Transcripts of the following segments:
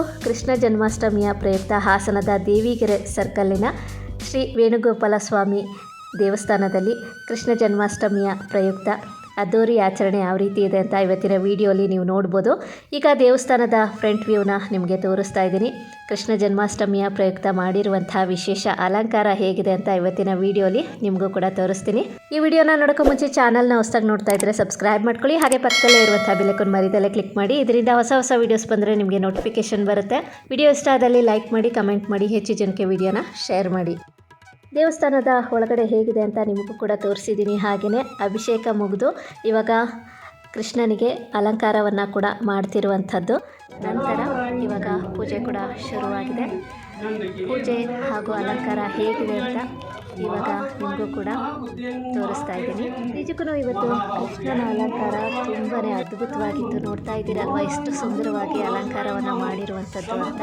ಕೃಷ್ಣ ಜನ್ಮಾಷ್ಟಮಿಯ ಪ್ರಯುಕ್ತ ಹಾಸನದ ದೇವಿಗೆರೆ ಸರ್ಕಲ್ಲಿನ ಶ್ರೀ ವೇಣುಗೋಪಾಲ ಸ್ವಾಮಿ ದೇವಸ್ಥಾನದಲ್ಲಿ ಕೃಷ್ಣ ಜನ್ಮಾಷ್ಟಮಿಯ ಪ್ರಯುಕ್ತ ಅದ್ದೂರಿ ಆಚರಣೆ ಯಾವ ರೀತಿ ಇದೆ ಅಂತ ಇವತ್ತಿನ ವಿಡಿಯೋಲಿ ನೀವು ನೋಡ್ಬೋದು. ಈಗ ದೇವಸ್ಥಾನದ ಫ್ರಂಟ್ ವ್ಯೂನ ನಿಮಗೆ ತೋರಿಸ್ತಾ ಇದ್ದೀನಿ. ಕೃಷ್ಣ ಜನ್ಮಾಷ್ಟಮಿಯ ಪ್ರಯುಕ್ತ ಮಾಡಿರುವಂತಹ ವಿಶೇಷ ಅಲಂಕಾರ ಹೇಗಿದೆ ಅಂತ ಇವತ್ತಿನ ವಿಡಿಯೋಲಿ ನಿಮಗೂ ಕೂಡ ತೋರಿಸ್ತೀನಿ. ಈ ವಿಡಿಯೋನ ನೋಡೋಕೆ ಮುಂಚೆ ಚಾನಲ್ನ ಹೊಸದಾಗಿ ನೋಡ್ತಾ ಇದ್ರೆ ಸಬ್ಸ್ಕ್ರೈಬ್ ಮಾಡ್ಕೊಳ್ಳಿ. ಹಾಗೆ ಪಕ್ಕದಲ್ಲೇ ಇರುವಂತಹ ಬೆಲೆಕೊಂಡು ಮರಿದಲ್ಲೇ ಕ್ಲಿಕ್ ಮಾಡಿ. ಇದರಿಂದ ಹೊಸ ಹೊಸ ವೀಡಿಯೋಸ್ ಬಂದರೆ ನಿಮಗೆ ನೋಟಿಫಿಕೇಶನ್ ಬರುತ್ತೆ. ವಿಡಿಯೋ ಇಷ್ಟ ಆದಲ್ಲಿ ಲೈಕ್ ಮಾಡಿ ಕಮೆಂಟ್ ಮಾಡಿ, ಹೆಚ್ಚು ಜನಕ್ಕೆ ವಿಡಿಯೋನ ಶೇರ್ ಮಾಡಿ. ದೇವಸ್ಥಾನದ ಒಳಗಡೆ ಹೇಗಿದೆ ಅಂತ ನಿಮಗೂ ಕೂಡ ತೋರಿಸಿದ್ದೀನಿ. ಹಾಗೆಯೇ ಅಭಿಷೇಕ ಮುಗಿದು ಇವಾಗ ಕೃಷ್ಣನಿಗೆ ಅಲಂಕಾರವನ್ನು ಕೂಡ ಮಾಡ್ತಿರುವಂಥದ್ದು. ನಂತರ ಇವಾಗ ಪೂಜೆ ಕೂಡ ಶುರುವಾಗಿದೆ. ಪೂಜೆ ಹಾಗೂ ಅಲಂಕಾರ ಹೇಗಿದೆ ಅಂತ ಇವಾಗ ನಿಮಗೂ ಕೂಡ ತೋರಿಸ್ತಾ ಇದ್ದೀನಿ ನಿಜಕ್ಕೂ ಇವತ್ತು ಕೃಷ್ಣನ ಅಲಂಕಾರ ತುಂಬಾ ಅದ್ಭುತವಾಗಿತ್ತು ನೋಡ್ತಾ ಇದ್ದೀರಲ್ವ ಎಷ್ಟು ಸುಂದರವಾಗಿ ಅಲಂಕಾರವನ್ನು ಮಾಡಿರುವಂಥದ್ದು ಅಂತ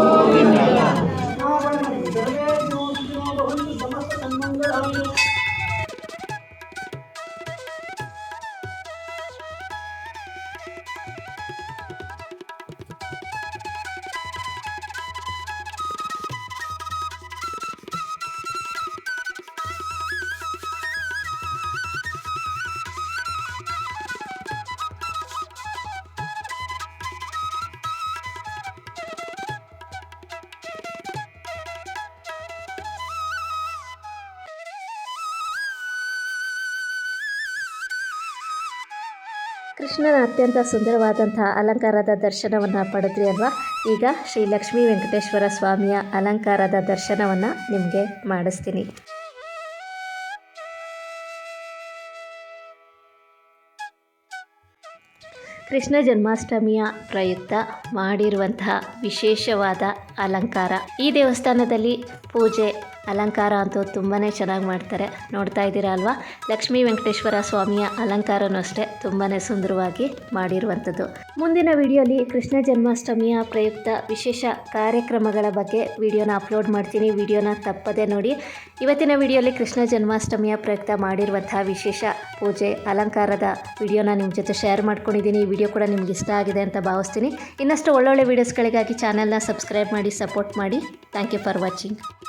ಕೃಷ್ಣನ ಅತ್ಯಂತ ಸುಂದರವಾದಂತಹ ಅಲಂಕಾರದ ದರ್ಶನವನ್ನು ಪಡೆದ್ರಿ ಅಲ್ವಾ? ಈಗ ಶ್ರೀ ಲಕ್ಷ್ಮೀ ವೆಂಕಟೇಶ್ವರ ಸ್ವಾಮಿಯ ಅಲಂಕಾರದ ದರ್ಶನವನ್ನು ನಿಮಗೆ ಮಾಡಿಸ್ತೀನಿ. ಕೃಷ್ಣ ಜನ್ಮಾಷ್ಟಮಿಯ ಪ್ರಯುಕ್ತ ಮಾಡಿರುವಂತಹ ವಿಶೇಷವಾದ ಅಲಂಕಾರ. ಈ ದೇವಸ್ಥಾನದಲ್ಲಿ ಪೂಜೆ ಅಲಂಕಾರ ಅಂತೂ ತುಂಬಾ ಚೆನ್ನಾಗಿ ಮಾಡ್ತಾರೆ. ನೋಡ್ತಾ ಇದ್ದೀರಾ ಅಲ್ವಾ? ಲಕ್ಷ್ಮೀ ವೆಂಕಟೇಶ್ವರ ಸ್ವಾಮಿಯ ಅಲಂಕಾರನೂ ಅಷ್ಟೇ ತುಂಬಾ ಸುಂದರವಾಗಿ ಮಾಡಿರುವಂಥದ್ದು. ಮುಂದಿನ ವಿಡಿಯೋಲಿ ಕೃಷ್ಣ ಜನ್ಮಾಷ್ಟಮಿಯ ಪ್ರಯುಕ್ತ ವಿಶೇಷ ಕಾರ್ಯಕ್ರಮಗಳ ಬಗ್ಗೆ ವಿಡಿಯೋನ ಅಪ್ಲೋಡ್ ಮಾಡ್ತೀನಿ. ವಿಡಿಯೋನ ತಪ್ಪದೆ ನೋಡಿ. ಇವತ್ತಿನ ವಿಡಿಯೋಲಿ ಕೃಷ್ಣ ಜನ್ಮಾಷ್ಟಮಿಯ ಪ್ರಯುಕ್ತ ಮಾಡಿರುವಂತಹ ವಿಶೇಷ ಪೂಜೆ, ಅಲಂಕಾರದ ವಿಡಿಯೋನ ನಿಮ್ಮ ಜೊತೆ ಶೇರ್ ಮಾಡ್ಕೊಂಡಿದ್ದೀನಿ. ಈ ವಿಡಿಯೋ ಕೂಡ ನಿಮ್ಗೆ ಇಷ್ಟ ಆಗಿದೆ ಅಂತ ಭಾವಿಸ್ತೀನಿ. ಇನ್ನಷ್ಟು ಒಳ್ಳೊಳ್ಳೆ ವೀಡಿಯೋಸ್ಗಳಿಗಾಗಿ ಚಾನೆಲ್ನ ಸಬ್ಸ್ಕ್ರೈಬ್ ಮಾಡಿ ಸಪೋರ್ಟ್ ಮಾಡಿ. Thank you for watching